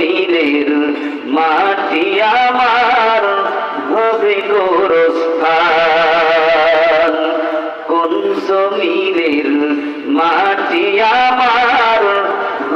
জমিনের মাটি আমার হবে গোরস্থান। কোন জমিনের মাটি আমার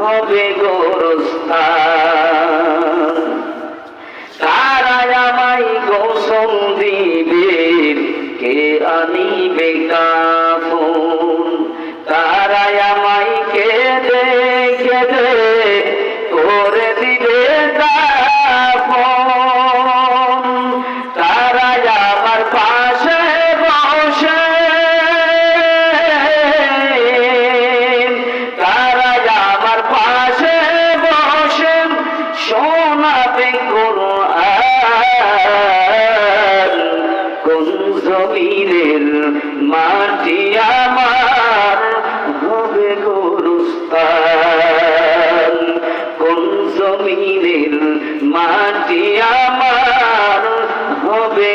হবে গোরস্থান? তারা আমায় গোসল কে আনিবে কাফন? তারা আমায় কেঁদে কেঁদে করে দিবে بقرآن কোন জমিনের মাটি আমার হবে গুরুস্তান কোন জমিনের মাটি আমার হবে